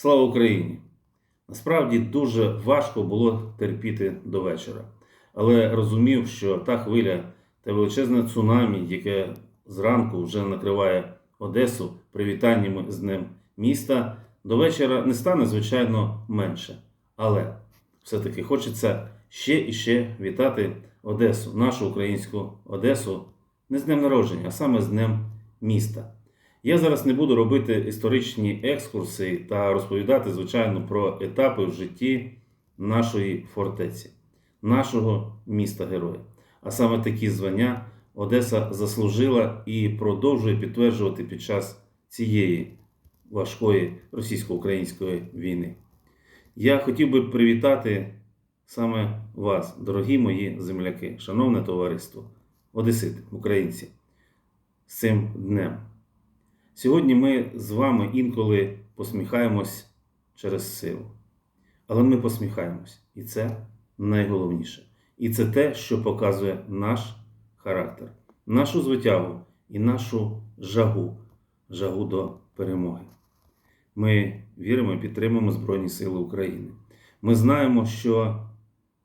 Слава Україні! Насправді дуже важко було терпіти до вечора, але розумів, що та хвиля та величезне цунамі, яке зранку вже накриває Одесу привітаннями з Днем міста, до вечора не стане, звичайно, менше. Але все-таки хочеться ще і ще вітати Одесу, нашу українську Одесу, не з днем народження, а саме з Днем міста. Я зараз не буду робити історичні екскурси та розповідати, звичайно, про етапи в житті нашої фортеці, нашого міста героя. А саме такі звання Одеса заслужила і продовжує підтверджувати під час цієї важкої російсько-української війни. Я хотів би привітати саме вас, дорогі мої земляки, шановне товариство, Одесити, українці, з цим днем. Сьогодні ми з вами інколи посміхаємось через силу. Але ми посміхаємось. І це найголовніше. І це те, що показує наш характер, нашу звитягу і нашу жагу, жагу до перемоги. Ми віримо і підтримуємо Збройні Сили України. Ми знаємо, що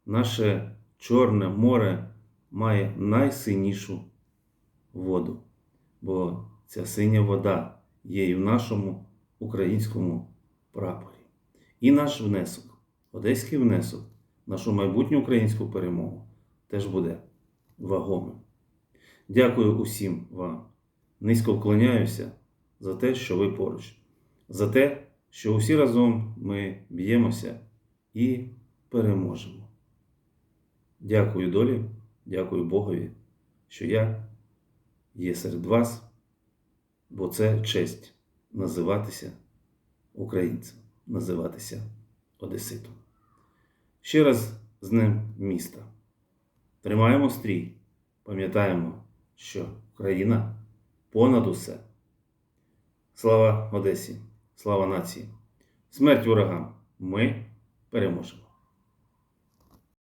наше Чорне море має найсильнішу воду, бо ця синя вода є і в нашому українському прапорі. І наш внесок, одеський внесок, нашу майбутню українську перемогу теж буде вагомим. Дякую усім вам. Низько вклоняюся за те, що ви поруч, за те, що усі разом ми б'ємося і переможемо. Дякую долі, дякую Богові, що я є серед вас, бо це честь називатися українцем, називатися Одеситом. Ще раз з ним міста. Тримаємо стрій, пам'ятаємо, що Україна понад усе. Слава Одесі, слава нації, смерть ворогам! Ми переможемо!